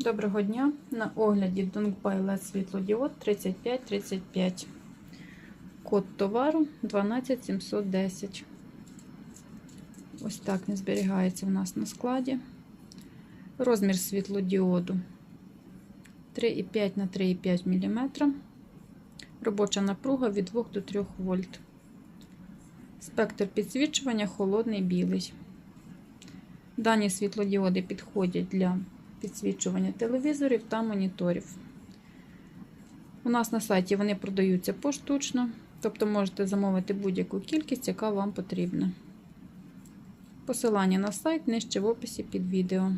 Доброго дня! На огляді Dongbay LED світлодіод 3535. Код товару 12710. Ось так він зберігається у нас на складі. Розмір світлодіоду 3,5 на 3,5 мм. Робоча напруга від 2 до 3 вольт. Спектр підсвічування холодний білий. Дані світлодіоди підходять для підсвічування телевізорів та моніторів. У нас на сайті вони продаються поштучно, тобто можете замовити будь-яку кількість, яка вам потрібна. Посилання на сайт нижче в описі під відео.